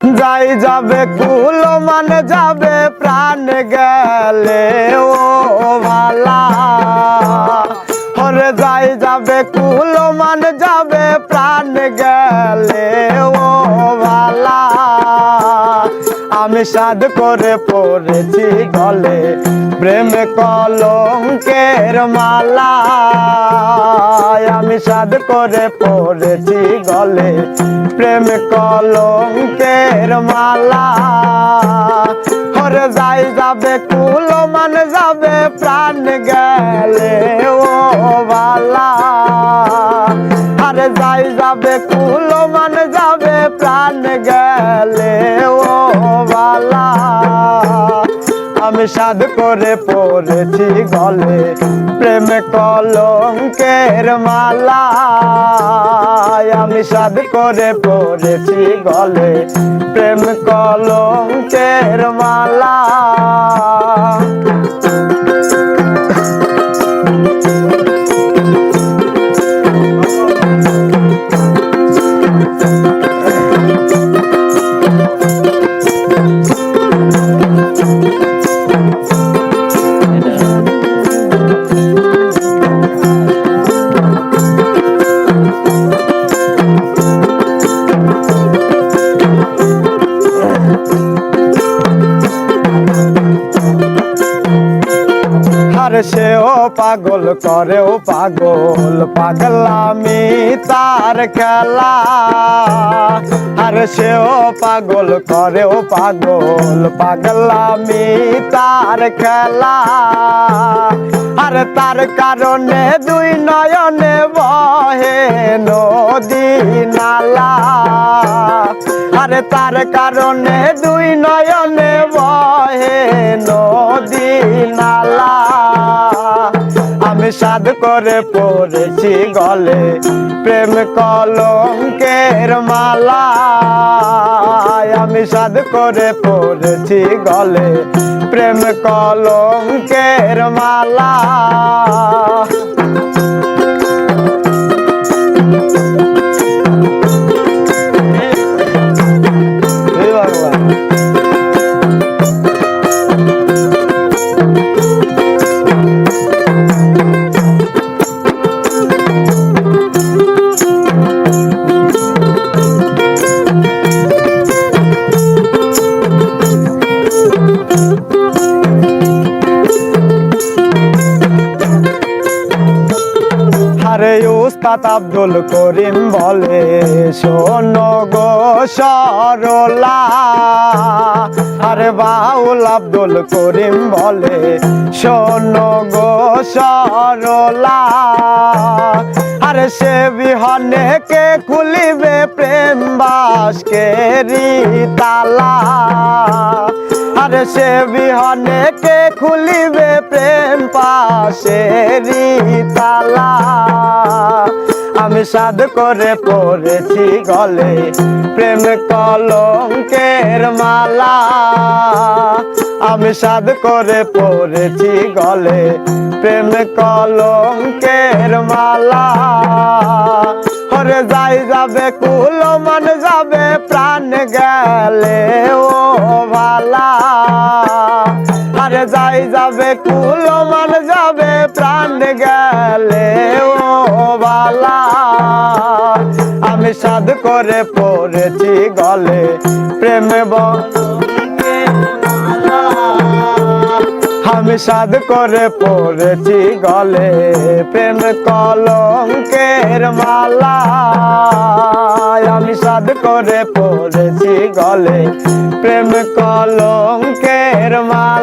যাই যাবে কুল মানে যাবে প্রাণ গেলে, ও ভালা। হরে যাই যাবে কুল মানে যাবে প্রাণ গেলে, ও ভালা। আমি সাদ করে পড়েছি গলে। প্রেম কলঙ্কের মালা আমি সাদ করে পড়েছি গলে। প্রেম কলঙ্কের মালা। হরে যাই যাবে কুল মান যাবে, প্রাণ গেলে ও বালা। আরে যাই যাবে কুল মান যাবে, প্রাণ গেলে ও বালা। আমি সাদ করে পড়েছি গলে, প্রেম কলঙ্কের মালা আমি সাধ করে পড়েছি গলে, প্রেম কলঙ্কের মালা আর সেও পাগল, করেও পাগল, পাগলামি তার খেলা। আর সেও পাগল, করেও পাগল, পাগলামি তার খেলা। আর তার কারণে দুই নয়নে বহে নদী নালা। আরে তার কারণে দুই নয়নে বহে নদী নালা। আমি সাদ করে পড়েছি গলে প্রেম কলঙ্কের মালা। আমি সাদ করে পড়েছি গলে প্রেম কলঙ্কের মালা। আরে উস্তাদ আব্দুল করিম বলে, শোনো গো সরলা। আরে বাউল আব্দুল করিম বলে, শোনো গো সরলা। আরে সে বিহনে কে খুলিবে প্রেম বাসকে তালা। আরে সে বিহনে কে খুলিবে প্রেম পাশেরি তালা। আমি সাদ করে পড়েছি গলে প্রেম কলঙ্কের মালা। আমি সাদ করে পড়েছি গলে প্রেম কলঙ্কের মালা। হরে যাই যাবে কুল মান যাবে প্রাণ গেলে ও যাবে কুল মান যাবে, প্রাণ গেলে ও ভালা আমি সাদ করে পড়েছি গলে, প্রেম আমি সাদ করে পড়েছি গলে, প্রেম কলঙ্কের মালা। আমি সাদ করে পড়েছি গলে, প্রেম কলঙ্কের মালা।